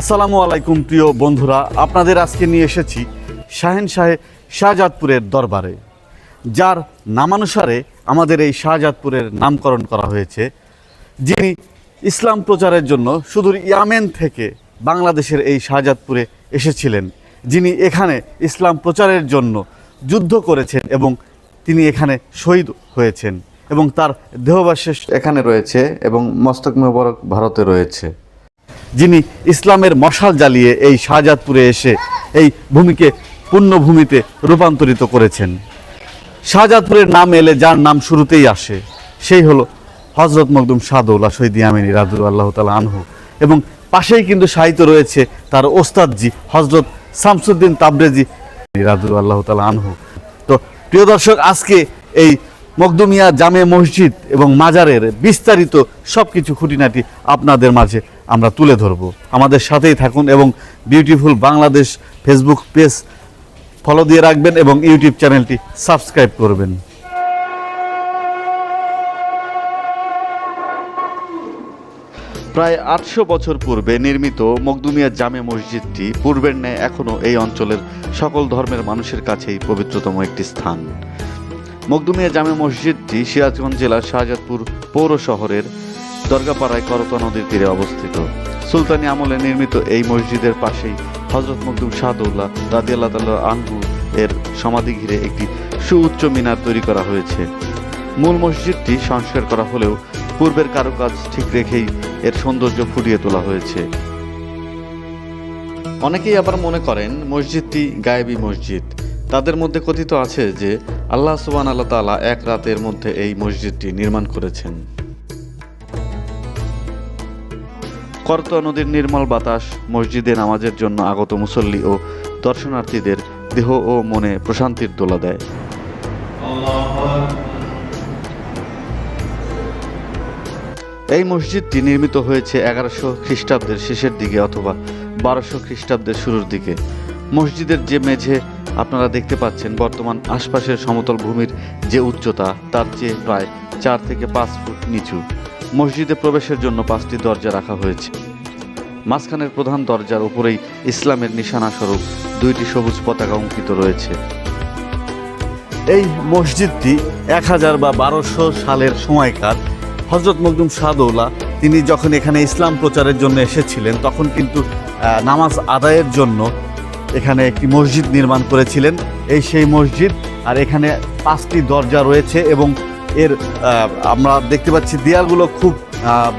আসসালামু আলাইকুম, প্রিয় বন্ধুরা। আপনাদের আজকে নিয়ে এসেছি শাহেন শাহে শাহজাদপুরের দরবারে, যার নামানুসারে আমাদের এই শাহজাদপুরের নামকরণ করা হয়েছে, যিনি ইসলাম প্রচারের জন্য সুদূর ইয়ামেন থেকে বাংলাদেশের এই শাহজাদপুরে এসেছিলেন, যিনি এখানে ইসলাম প্রচারের জন্য যুদ্ধ করেছেন এবং তিনি এখানে শহীদ হয়েছেন এবং তার দেহবাশেষ এখানে রয়েছে এবং মস্তক মোবারক ভারতে রয়েছে। যিনি ইসলামের মশাল জ্বালিয়ে এই শাহজাদপুরে এসে এই ভূমিকে, পুণ্যভূমিতে রূপান্তরিত করেছেন। শাহজাদপুরের নাম এলে যার নাম শুরুতেই আসে, সেই হলো হজরত মকদুম সাদৌলা শহীদ ইয়ামিনী রাজু আল্লাহ তালা আনহু। এবং পাশেই কিন্তু সাহিত্য রয়েছে তার ওস্তাদজি হজরত শামসুদ্দিন তাবরেজি রাজু আল্লাহ তালা আনহু। তো প্রিয় দর্শক, আজকে এই মকদুমিয়া জামে মসজিদ এবং মাজারের বিস্তারিত সব কিছু খুঁটিনাটি আপনাদের মাঝে আমরা তুলে ধরব। আমাদের সাথেই থাকুন এবং beautiful Bangladesh Facebook page follow দিয়ে রাখবেন এবং ইউটিউব চ্যানেলটি সাবস্ক্রাইব করবেন। প্রায় আটশো বছর পূর্বে নির্মিত মকদুমিয়া জামে মসজিদটি পূর্বের ন্যায় এখনও এই অঞ্চলের সকল ধর্মের মানুষের কাছেই পবিত্রতম একটি স্থান। মকদুমিয়া জামে মসজিদটি সিরাজগঞ্জ জেলার শাহজাদপুর পৌর শহরের দরগাপাড়ায় করতা নদীর তীরে অবস্থিত। সুলতানি আমলে নির্মিত এই মসজিদের পাশেই হজরত মকদুম শাহদৌল্লাহ রাদিয়াল্লাহ তাল্লাহ আনহু এর সমাধি ঘিরে একটি সুউচ্চ মিনার তৈরি করা হয়েছে। মূল মসজিদটি সংস্কার করা হলেও পূর্বের কারুকাজ ঠিক রেখেই এর সৌন্দর্য ফুটিয়ে তোলা হয়েছে। অনেকেই আবার মনে করেন মসজিদটি গায়েবী মসজিদ। তাদের মধ্যে কথিত আছে যে আল্লাহ সুবান আল্লাহ তালা এক রাতের মধ্যে এই মসজিদটি নির্মাণ করেছেন। করতোয়া নদীর নির্মল বাতাস মসজিদে নামাজের জন্য আগত মুসল্লি ও দর্শনার্থীদের দেহ ও মনে প্রশান্তির দোলা দেয়। এই মসজিদটি নির্মিত হয়েছে এগারোশো খ্রিস্টাব্দের শেষের দিকে অথবা বারোশো খ্রিস্টাব্দের শুরুর দিকে। মসজিদের যে মেঝে আপনারা দেখতে পাচ্ছেন, বর্তমান আশপাশের সমতল ভূমির যে উচ্চতা, তার চেয়ে প্রায় চার থেকে পাঁচ ফুট নিচু। মসজিদে প্রবেশের জন্য পাঁচটি দরজা রাখা হয়েছে। মাঝখানের প্রধান দরজার উপরেই ইসলামের নিশানা স্বরূপ দুইটি সবুজ পতাকা অঙ্কিত রয়েছে। এই মসজিদটি এক হাজার বা বারোশো সালের সময়কার হজরত মকদুম শাহদৌলা, তিনি যখন এখানে ইসলাম প্রচারের জন্য এসেছিলেন, তখন কিন্তু নামাজ আদায়ের জন্য এখানে একটি মসজিদ নির্মাণ করেছিলেন। এই সেই মসজিদ, আর এখানে পাঁচটি দরজা রয়েছে এবং এর আমরা দেখতে পাচ্ছি দেয়ালগুলো খুব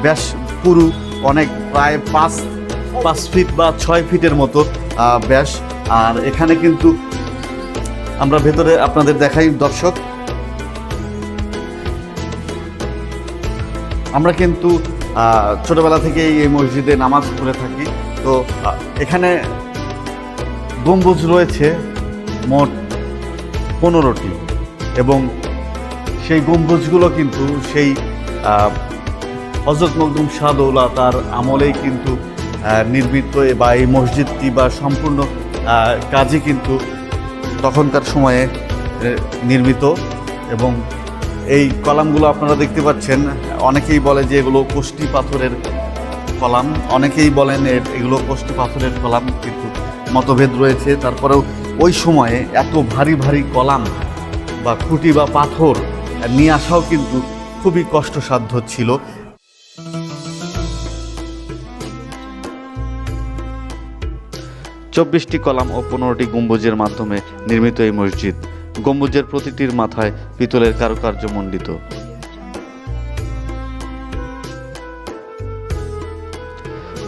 বেশ পুরু, অনেক প্রায় পাঁচ পাঁচ ফিট বা ছয় ফিটের মতো ব্যাস আর এখানে কিন্তু আমরা ভেতরে আপনাদের দেখাই, দর্শক। আমরা কিন্তু ছোটবেলা থেকেই এই মসজিদে নামাজ পড়ে থাকি। তো এখানে গম্বুজ রয়েছে মোট পনেরোটি এবং সেই গম্বুজগুলো কিন্তু সেই হজরত মকদুম শাহদৌলা তার আমলেই কিন্তু নির্মিত বা এই মসজিদটি বা সম্পূর্ণ কাজই কিন্তু তখনকার সময়ে নির্মিত। এবং এই কলামগুলো আপনারা দেখতে পাচ্ছেন, অনেকেই বলে যে এগুলো কোষ্টি পাথরের কলাম, অনেকেই বলেন এগুলো কোষ্টি পাথরের কলাম, কিন্তু মতভেদ রয়েছে। তারপরেও ওই সময়ে এত ভারী ভারী কলাম বা খুঁটি বা পাথর নিয়ে আসাও কিন্তু খুবই কষ্টসাধ্য ছিল। চব্বিশটি কলাম ও পনেরোটি গম্বুজের মাধ্যমে নির্মিত এই মসজিদ গম্বুজের প্রতিটির মাথায় পিতলের কারুকার্য মণ্ডিত।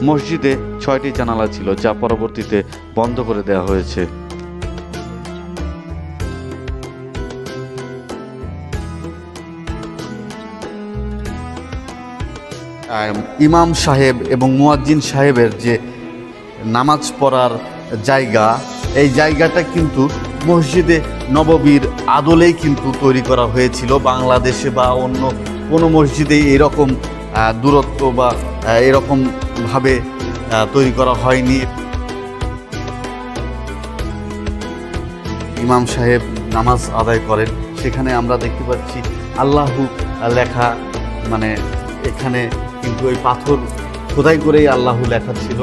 মসজিদে ছয়টি জানালা ছিল যা পরবর্তীতে বন্ধ করে দেওয়া হয়েছে। ইমাম সাহেব এবং মুয়াজ্জিন সাহেবের যে নামাজ পড়ার জায়গা, এই জায়গাটা কিন্তু মসজিদে নববীর আদলেই কিন্তু তৈরি করা হয়েছিল। বাংলাদেশে বা অন্য কোনো মসজিদেই এরকম দূরত্ব বা এরকমভাবে তৈরি করা হয়নি। ইমাম সাহেব নামাজ আদায় করেন। সেখানে আমরা দেখতে পাচ্ছি আল্লাহু লেখা মানে এখানে কিন্তু ওই পাথর খোদাই করেই আল্লাহু লেখা ছিল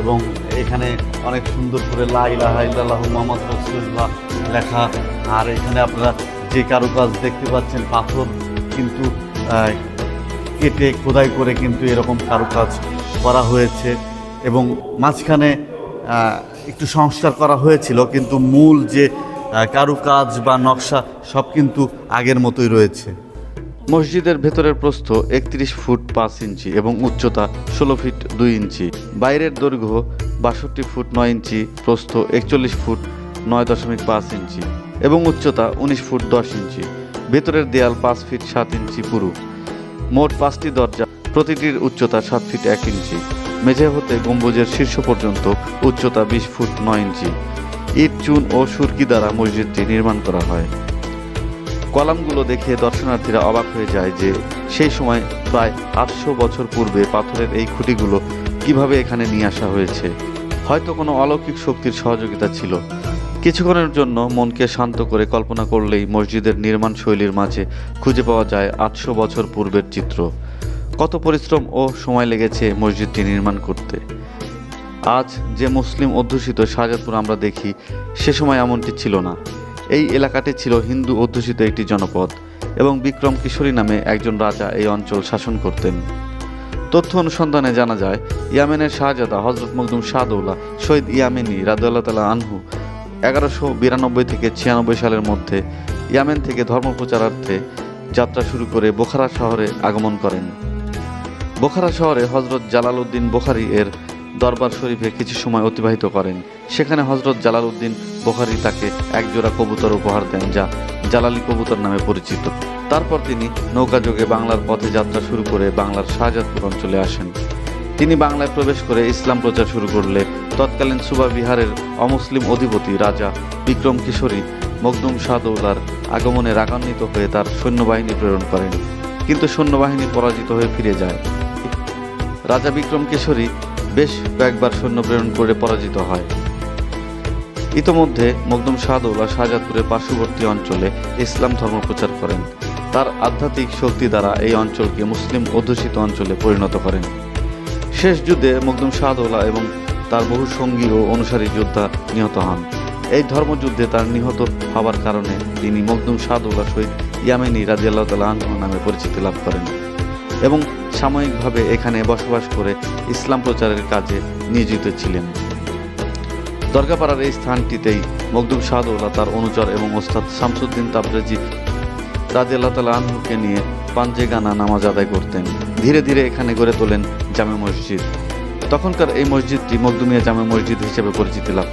এবং এখানে অনেক সুন্দর করে লা ইলাহা ইল্লাল্লাহু মুহাম্মদ রাসূলুল্লাহ লেখা। আর এখানে আপনারা যে কারুকাজ দেখতে পাচ্ছেন, পাথর কিন্তু কেটে খোদাই করে কিন্তু এরকম কারুকাজ করা হয়েছে এবং মাঝখানে একটু সংস্কার করা হয়েছিল, কিন্তু মূল যে কারুকাজ বা নকশা সব কিন্তু আগের মতোই রয়েছে। মসজিদের ভেতরের প্রস্থ একত্রিশ ফুট পাঁচ ইঞ্চি এবং উচ্চতা ষোলো ফিট দুই ইঞ্চি। বাইরের দৈর্ঘ্য বাষট্টি ফুট নয় ইঞ্চি, প্রস্থ একচল্লিশ ফুট নয় দশমিক পাঁচ ইঞ্চি এবং উচ্চতা উনিশ ফুট দশ ইঞ্চি। ভেতরের দেয়াল পাঁচ ফিট সাত ইঞ্চি পুরু। মোট পাঁচটি দরজা, প্রতিটির উচ্চতা সাত ফিট এক ইঞ্চি। মেঝে হতে গম্বুজের শীর্ষ পর্যন্ত উচ্চতা বিশ ফুট নয় ইঞ্চি। ইট, চুন ও সুরকি দ্বারা মসজিদটি নির্মাণ করা হয়। কলামগুলো দেখে দর্শনার্থীরা অবাক হয়ে যায় যে সেই সময় প্রায় আটশো বছর পূর্বে পাথরের এই খুঁটিগুলো কীভাবে এখানে নিয়ে আসা হয়েছে। হয়তো কোনো অলৌকিক শক্তির সহযোগিতা ছিল। কিছুক্ষণের জন্য মনকে শান্ত করে কল্পনা করলেই মসজিদের নির্মাণ শৈলীর মাঝে খুঁজে পাওয়া যায় আটশো বছর পূর্বের চিত্র। কত পরিশ্রম ও সময় লেগেছে মসজিদটি নির্মাণ করতে। আজ যে মুসলিম অধ্যুষিত শাহজাদপুর আমরা দেখি, সে সময় এমনটি ছিল না। এই এলাকাটি ছিল হিন্দু অধ্যুষিত একটি জনপদ এবং বিক্রম কিশোরী নামে একজন রাজা এই অঞ্চল শাসন করতেন। তথ্য অনুসন্ধানে জানা যায়, ইয়ামেনের শাহজাদা হজরত মখদুম শাহদৌলা, শহীদ ইয়ামেনি রাদুল্লাহ তালা আনহু, এগারোশো বিরানব্বই থেকে ছিয়ানব্বই সালের মধ্যে ইয়ামেন থেকে ধর্ম প্রচারার্থে যাত্রা শুরু করে বোখারা শহরে আগমন করেন। বোখারা শহরে হজরত জালালউদ্দিন বোখারি এর দরবার শরীফে কিছু সময় অতিবাহিত করেন। সেখানে হজরত জালালউদ্দিন বোখারি তাকে একজোড়া কবুতর উপহার দেন, যা জালালি কবুতর নামে পরিচিত। তারপর তিনি নৌকাযোগে বাংলার পথে যাত্রা শুরু করে বাংলার শাহজাদপুর অঞ্চলে আসেন। তিনি বাংলায় প্রবেশ করে ইসলাম প্রচার শুরু করলে তৎকালীন সুবা বিহারের অমুসলিম অধিপতি রাজা বিক্রম কিশোরী মখদুম শাহদৌলার আগমনে রাগান্বিত হয়ে তার সৈন্যবাহিনী প্রেরণ করেন। কিন্তু সৈন্যবাহিনী পরাজিত হয়ে ফিরে যায়। রাজা বিক্রম কেশরী বেশ কয়েকবার সৈন্য প্রেরণ করে পরাজিত হয়। ইতোমধ্যে মখদুম শাহদৌলা শাহজাদপুরের পার্শ্ববর্তী অঞ্চলে ইসলাম ধর্ম প্রচার করেন। তার আধ্যাত্মিক শক্তি দ্বারা এই অঞ্চলকে মুসলিম অধ্যুষিত অঞ্চলে পরিণত করেন। শেষ যুদ্ধে মখদুম শাহদৌলা এবং তার বহু সঙ্গী ও অনুসারী যোদ্ধা নিহত হন। এই ধর্মযুদ্ধে তার নিহত হওয়ার কারণে তিনি মখদুম শাহদৌলা শহীদ ইয়ামেনি রাজিয়াল্লাহ তালা আনহু নামে পরিচিতি লাভ করেন। এবং সাময়িকভাবে এখানে বসবাস করে ইসলাম প্রচারের কাজে নিয়োজিত ছিলেন। দরগাপাড়ার এই স্থানটিতেই মখদুম শাহদৌলা তার অনুচর এবং ওস্তাদ শামসুদ্দিন তাবরেজি রাজি আল্লাহ তালা আনহুকে নিয়ে পাঞ্জে গানা নামাজ আদায় করতেন। ধীরে ধীরে এখানে গড়ে তোলেন জামে মসজিদ। তখনকার এই মসজিদটি মখদুমিয়া জামে মসজিদ হিসেবে পরিচিতি লাভ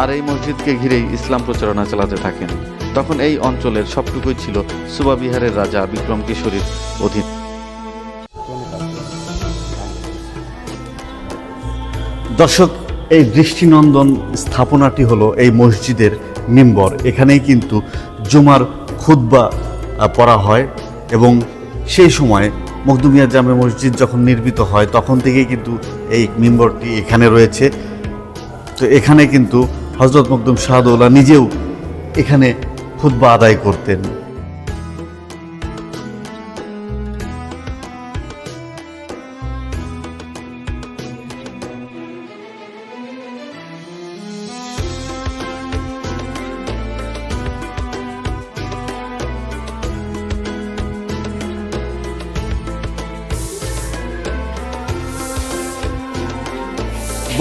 আর এই মসজিদকে ঘিরেই ইসলাম প্রচারণা চালাতে থাকেন। তখন এই অঞ্চলের সবটুকুই ছিল সুবা বিহারের রাজা বিক্রম কিশোরীর অধীন। দর্শক এই দৃষ্টিনন্দন স্থাপনাটি হলো এই মসজিদের মিম্বর। এখানেই কিন্তু জুমার আহ, পড়া হয় এবং সেই সময় মখদুমিয়া জামে মসজিদ যখন নির্মিত হয় তখন থেকেই কিন্তু এই মেম্বরটি এখানে রয়েছে। তো এখানে কিন্তু হজরত মখদুম শাহদৌলা নিজেও এখানে খুতবা আদায় করতেন।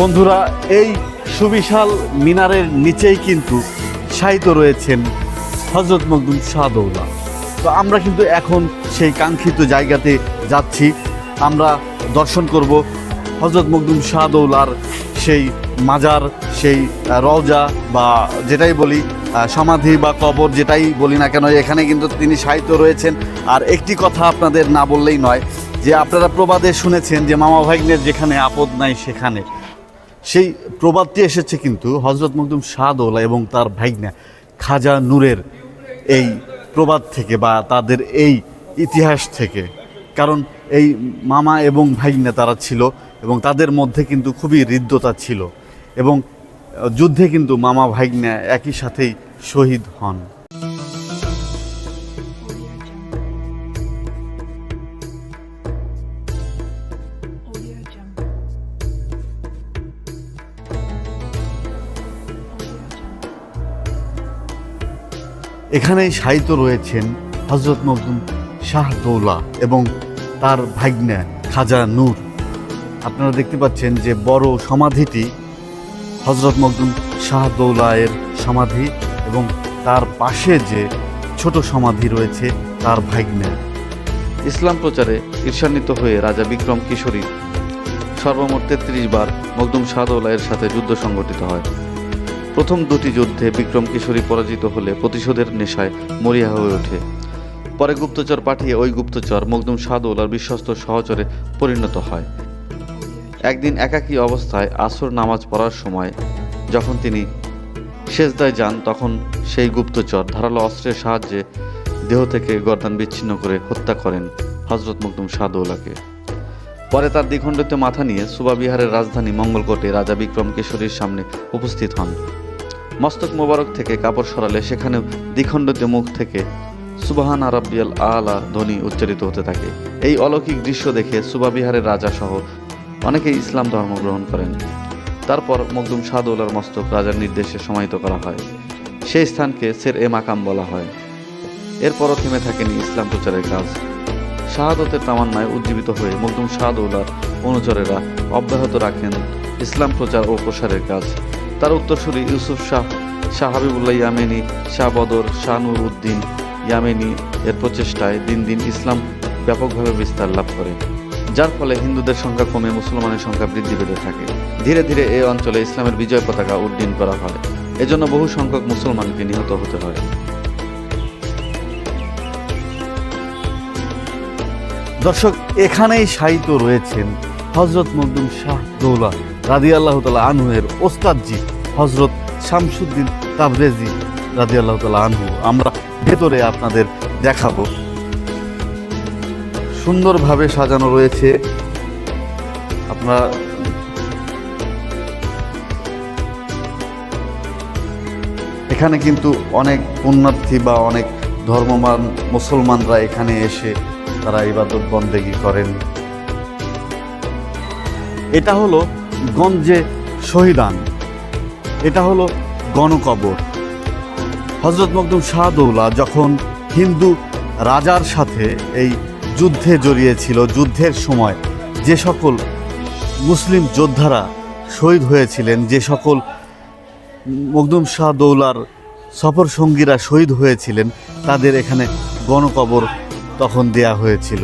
বন্ধুরা, এই সুবিশাল মিনারের নিচেই কিন্তু শায়িত রয়েছেন হজরত মখদুম শাহদৌলা তো আমরা কিন্তু এখন সেই কাঙ্ক্ষিত জায়গাতে যাচ্ছি। আমরা দর্শন করব হজরত মখদুম শাহদৌলার সেই মাজার, সেই রওজা বা যেটাই বলি সমাধি বা কবর যেটাই বলি না কেন, এখানে কিন্তু তিনি সাহিত্য রয়েছেন। আর একটি কথা আপনাদের না বললেই নয়, যে আপনারা প্রবাদে শুনেছেন যে মামা ভাগ্নের যেখানে আপদ নাই সেখানে। সেই প্রবাদটি এসেছে কিন্তু হজরত মখদুম শাহদৌলা এবং তার ভাইগনা খাজা নূরের এই প্রবাদ থেকে বা তাদের এই ইতিহাস থেকে। কারণ এই মামা এবং ভাইগনা তারা ছিল এবং তাদের মধ্যে কিন্তু খুবই হৃদ্যতা ছিল এবং যুদ্ধে কিন্তু মামা ভাইগনা একই সাথেই শহীদ হন। এখানেই শায়িত রয়েছেন হজরত মখদুম শাহ দৌলা এবং তার ভাগ্নে খাজা নূর। আপনারা দেখতে পাচ্ছেন যে বড় সমাধিটি হজরত মখদুম শাহ দৌলায়ের সমাধি এবং তার পাশে যে ছোট সমাধি রয়েছে তার ভাগ্নে। ইসলাম প্রচারে ঈর্ষান্বিত হয়ে রাজা বিক্রম কিশোরী সর্বমোট তেত্রিশ বার মখদুম শাহদৌলায়ের সাথে যুদ্ধ সংগঠিত হয়। প্রথম দুটি যুদ্ধে বিক্রম কিশোরী পরাজিত হলে প্রতিশোধের নেশায় মরিয়া হয়ে ওঠে। পরে গুপ্তচর পাঠিয়ে ওই গুপ্তচর মখদুম শাহদৌলার বিশ্বস্ত সহচরে পরিণত হয়। একদিন একাকী অবস্থায় আসর নামাজ পড়ার সময় যখন তিনি শেষদায় যান, তখন সেই গুপ্তচর ধারালো অস্ত্রের সাহায্যে দেহ থেকে গর্দান বিচ্ছিন্ন করে হত্যা করেন হজরত মখদুম শাহদৌলাকে পরে তার দ্বিখণ্ডিত মাথা নিয়ে সুবা বিহারের রাজধানী মঙ্গলকোটে রাজা বিক্রম কেশরীর সামনে উপস্থিত হন। মস্তক মোবারক থেকে কাপড় সরালে সেখানেও দ্বিখণ্ডিত মুখ থেকে সুবাহান আরাবিয়াল আলা ধ্বনি উচ্চারিত হতে থাকে। এই অলৌকিক দৃশ্য দেখে সুবা বিহারের রাজা সহ অনেকেই ইসলাম ধর্ম গ্রহণ করেন। তারপর মখদুম শাহদৌলার মস্তক রাজার নির্দেশে সমাহিত করা হয়। সেই স্থানকে সের এ মাকাম বলা হয়। এরপরও থেমে থাকেনি ইসলাম প্রচারের কাজ। শাহাদতের তামান্নায় উজ্জীবিত হয়ে মখদুম শাহদৌলার অনুচরেরা অব্যাহত রাখেন ইসলাম প্রচার ও প্রসারের কাজ। তার উত্তরসূরি ইউসুফ শাহ শাহ হাবিবুল্লাহ ইয়ামেনি, শাহ বদর শাহ নুর উদ্দিন ইয়ামেনি এর প্রচেষ্টায় দিন দিন ইসলাম ব্যাপকভাবে বিস্তার লাভ করে, যার ফলে হিন্দুদের সংখ্যা কমে, মুসলমানের সংখ্যা বৃদ্ধি পেতে থাকে। ধীরে ধীরে এই অঞ্চলে ইসলামের বিজয় পতাকা উড্ডীন করা হয়। এজন্য বহু সংখ্যক মুসলমানকে নিহত হতে হয়। দর্শক, এখানেই শায়িত রয়েছেন হজরত মখদুম শাহ দৌলা রাদি আল্লাহ তালা আনহুয়ের ওস্তাদজি হজরত শামসুদ্দিন তাবরেজি রাদি আল্লাহ তালা আনহু। আমরা ভেতরে আপনাদের দেখাবো। সুন্দরভাবে সাজানো রয়েছে। আপনারা এখানে কিন্তু অনেক পুণ্যার্থী বা অনেক ধর্মমান মুসলমানরা এখানে এসে তারা ইবাদত বন্দেগি করেন। এটা হলো গঞ্জে শহীদান। এটা হলো গণকবর। হজরত মকদুম শাহদৌলা যখন হিন্দু রাজার সাথে এই যুদ্ধে জড়িয়েছিল, যুদ্ধের সময় যে সকল মুসলিম যোদ্ধারা শহীদ হয়েছিলেন, যে সকল মকদুম শাহ দৌলার সফর সঙ্গীরা শহীদ হয়েছিলেন, তাদের এখানে গণকবর তখন দেয়া হয়েছিল।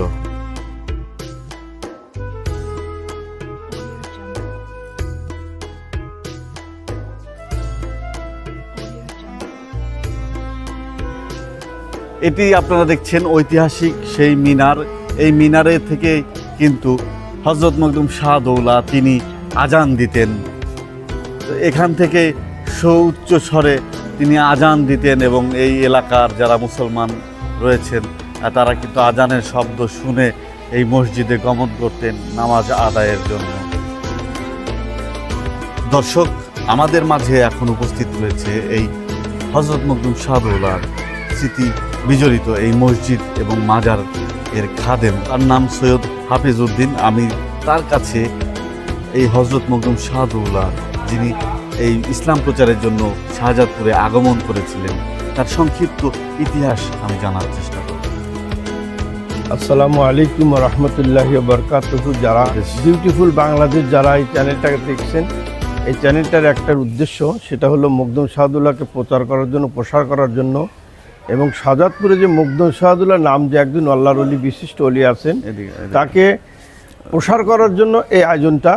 এটি আপনারা দেখছেন ঐতিহাসিক সেই মিনার। এই মিনারে থেকে কিন্তু হজরত মকদুম শাহ দৌলা তিনি আজান দিতেন। এখান থেকে সুউচ্চ স্বরে তিনি আজান দিতেন এবং এই এলাকার যারা মুসলমান রয়েছেন তারা কিন্তু আজানের শব্দ শুনে এই মসজিদে গমন করতেন নামাজ আদায়ের জন্য। দর্শক, আমাদের মাঝে এখন উপস্থিত রয়েছে এই হজরত মকদুম শাহদৌলার স্মৃতি। বিজড়িত এই মসজিদ এবং মাজার এর খাদেম। তার নাম সৈয়দ হাফিজ উদ্দিন আমি তার কাছে এই হজরত মকদুম শাহদৌলা যিনি এই ইসলাম প্রচারের জন্য শাহজাদপুরে আগমন করেছিলেন তার সংক্ষিপ্ত ইতিহাস আমি জানার চেষ্টা করব। আসসালামু আলাইকুম রহমতুল্লাহ বরকাতুহু। যারা। বিউটিফুল বাংলাদেশ যারা এই চ্যানেলটাকে দেখছেন এই চ্যানেলটার একটা উদ্দেশ্য সেটা হলো মকদুম শাহাদুল্লাহকে প্রচার করার জন্য প্রসার করার জন্য এবং সাজাদপুরে যে মকদুম শাহাদুল্লাহ নাম যে একজন আল্লাহর অলি বিশিষ্ট অলি আছেন। তাকে প্রসার করার জন্য এই আয়োজনটা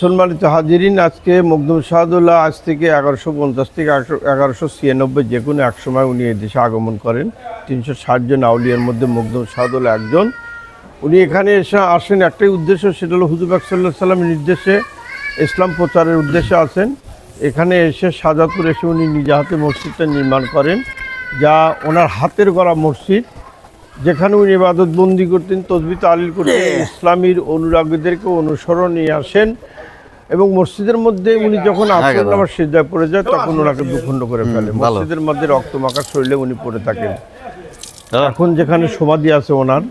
সম্মানিত হাজিরিন আজকে মকদুম শাহাদুল্লাহ আজ থেকে এগারোশো পঞ্চাশ থেকে এগারোশো ছিয়ানব্বই যে কোনো এক সময় উনি দেশে আগমন করেন। তিনশো ষাট জন আউলিয়ার মধ্যে মকদুম শাহাদুল্লাহ একজন। উনি এখানে এসে আসেন একটাই উদ্দেশ্য সেটা হলো হুজুর সাল্লাহ সাল্লামের নির্দেশে ইসলাম প্রচারের উদ্দেশ্যে আসেন। এখানে এসে সাজাদপুর এসে উনি নিজে হাতে মসজিদটা নির্মাণ করেন। যা ওনার হাতের গড়া মসজিদ যেখানে উনি ইবাদত বন্দি করতেন তসবি তালিল করতেন ইসলামীর অনুরাগীদেরকে অনুসরণ নিয়ে আসেন এবং মসজিদের মধ্যে উনি যখন আসেন একদম। আমার সিদ্ধায় পড়ে যায় তখন ওনাকে দুখণ্ড করে ফেলে। মসজিদের মধ্যে রক্ত মাখা শরীরে উনি পড়ে থাকেন। হ্যাঁ, এখন যেখানে সমাধি আছে ওনার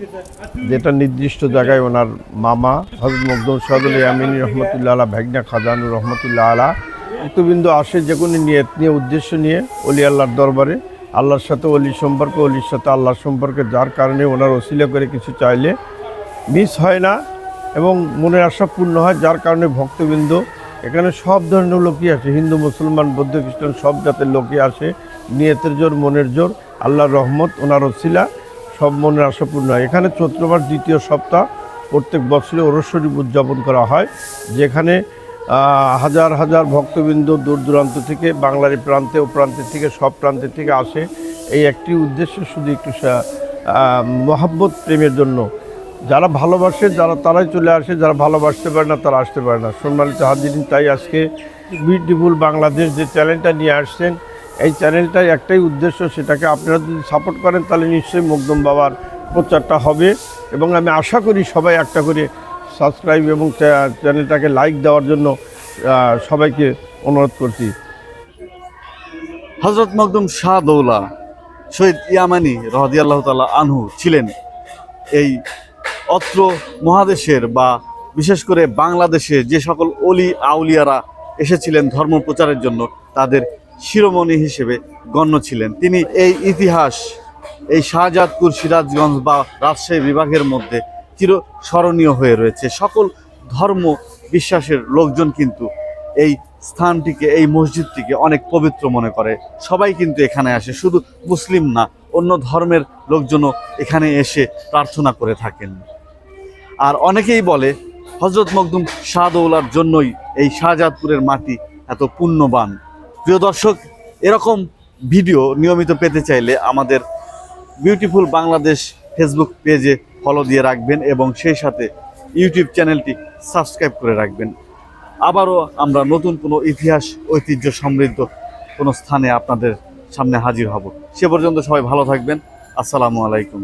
যেটা নির্দিষ্ট জায়গায় ওনার মামা হজরত মকদুম সাদুল ইয়ামিনী রহমতুল্লাহ আলা ভাগনা খাজানুর রহমতুল্লাহ আলা উক্তবিন্দু আসে যে কোনো নিয়ত নিয়ে উদ্দেশ্য নিয়ে অলি আল্লাহর দরবারে। আল্লাহর সাথে অলির সম্পর্ক, অলির সাথে আল্লাহর সম্পর্কে যার কারণে ওনার ওসিলা করে কিছু চাইলে মিস হয় না এবং মনের আশা পূর্ণ হয়, যার কারণে ভক্তবৃন্দ, এখানে সব ধরনের লোকই আসে, হিন্দু, মুসলমান, বৌদ্ধ, খ্রিস্টান, সব জাতের লোকই আসে। নিয়তের জোর, মনের জোর, আল্লাহর রহমত, ওনার ওসিলা, সব মনের আশা পূর্ণ হয়। এখানে চৈত্র মাস দ্বিতীয় সপ্তাহ, প্রত্যেক বছরে ওরস উদযাপন করা হয়, যেখানে হাজার হাজার ভক্তবৃন্দ দূর দূরান্ত থেকে, বাংলার প্রান্তে ও প্রান্তের থেকে, সব প্রান্তের থেকে আসে। এই একটি উদ্দেশ্য শুধু একটু মহাব্বত প্রেমের জন্য। যারা ভালোবাসে, যারা তারাই চলে আসে, যারা ভালোবাসতে পারে না, তারা আসতে পারে না। সম্মানিত হাজিরিন, তাই আজকে বিউটিফুল বাংলাদেশ যে চ্যানেলটা নিয়ে আসছেন, এই চ্যানেলটার একটাই উদ্দেশ্য, সেটাকে আপনারা যদি সাপোর্ট করেন, তাহলে নিশ্চয়ই মকদম বাবার প্রচারটা হবে। এবং আমি আশা করি সবাই একটা করে সাবস্ক্রাইব এবং চ্যানেলটাকে লাইক দেওয়ার জন্য সবাইকে অনুরোধ করছি। হজরত মকদুম শাহ দৌলা শহীদ ইয়ামানি রহদি আল্লাহ তাল্লাহ আনহু ছিলেন এই অত্র মহাদেশের বা বিশেষ করে বাংলাদেশে যে সকল অলি আউলিয়ারা এসেছিলেন ধর্ম প্রচারের জন্য, তাদের শিরোমণি হিসেবে গণ্য ছিলেন। তিনি এই ইতিহাস, এই শাহজাদপুর সিরাজগঞ্জ বা রাজশাহী বিভাগের মধ্যে চির স্মরণীয় হয়ে রয়েছে। সকল ধর্ম বিশ্বাসের লোকজন কিন্তু এই স্থানটিকে, এই মসজিদটিকে অনেক পবিত্র মনে করে। সবাই কিন্তু এখানে আসে, শুধু মুসলিম না, অন্য ধর্মের লোকজনও এখানে এসে প্রার্থনা করে থাকেন। আর অনেকেই বলে হজরত মকদুম শাহদৌলার জন্যই এই শাহজাদপুরের মাটি এত পুণ্যবান। প্রিয় দর্শক, এরকম ভিডিও নিয়মিত পেতে চাইলে আমাদের বিউটিফুল বাংলাদেশ ফেসবুক পেজে ফলো দিয়ে রাখবেন এবং সেই সাথে ইউটিউব চ্যানেলটি সাবস্ক্রাইব করে রাখবেন। আবারও আমরা নতুন কোনো ইতিহাস, ঐতিহ্য সমৃদ্ধ কোনো স্থানে আপনাদের সামনে হাজির হব। সে পর্যন্ত সবাই ভালো থাকবেন। আসসালামু আলাইকুম।